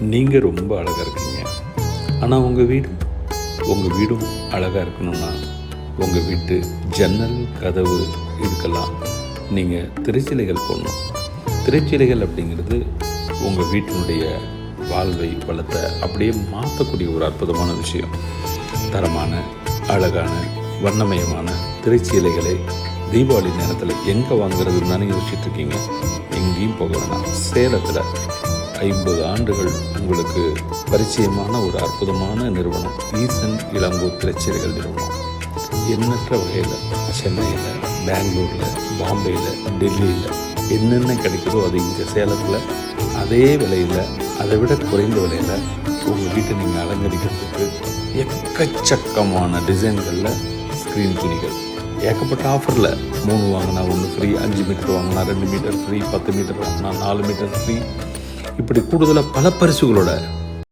நீங்கள் ரொம்ப அழகாக இருக்கீங்க. ஆனால் உங்கள் வீடு? உங்கள் வீடும் அழகாக இருக்கணும்னா உங்கள் வீட்டு ஜன்னல் கதவு இதுக்கெல்லாம் நீங்கள் திரைச்சிலைகள் போடணும். திரைச்சிலைகள் அப்படிங்கிறது உங்கள் வீட்டினுடைய வாழ்வை வளத்தை அப்படியே மாற்றக்கூடிய ஒரு அற்புதமான விஷயம். தரமான அழகான வண்ணமயமான திரைச்சீலைகளை தீபாவளி நேரத்தில் எங்கே வாங்குறதுன்னு தானே யோசிச்சுட்ருக்கீங்க எங்கேயும் போக வேணாம். சேலத்தில் ஐம்பது ஆண்டுகள் உங்களுக்கு பரிச்சயமான ஒரு அற்புதமான நிறுவனம் ஈசன் இளங்கோ திரைச்சீலைகள் நிறுவனம். எண்ணற்ற வகையில் சென்னையில் பெங்களூரில் பாம்பேயில் டெல்லியில் என்னென்ன கிடைக்குதோ அது இங்கே சேலத்தில் அதே விலையில் அதை விட குறைந்த விலையில் உங்கள் வீட்டை நீங்கள் அலங்கரிக்கிறதுக்கு எக்கச்சக்கமான டிசைன்களில் ஸ்க்ரீன் துணிகள். ஏகப்பட்ட ஆஃபரில் மூணு வாங்கினா ஒன்று ஃப்ரீ அஞ்சு மீட்டர் வாங்கினா ரெண்டு மீட்டர் ஃப்ரீ பத்து மீட்டர் வாங்கினா நாலு மீட்டர் ஃப்ரீ இப்படி கூடுதலாக பல பரிசுகளோட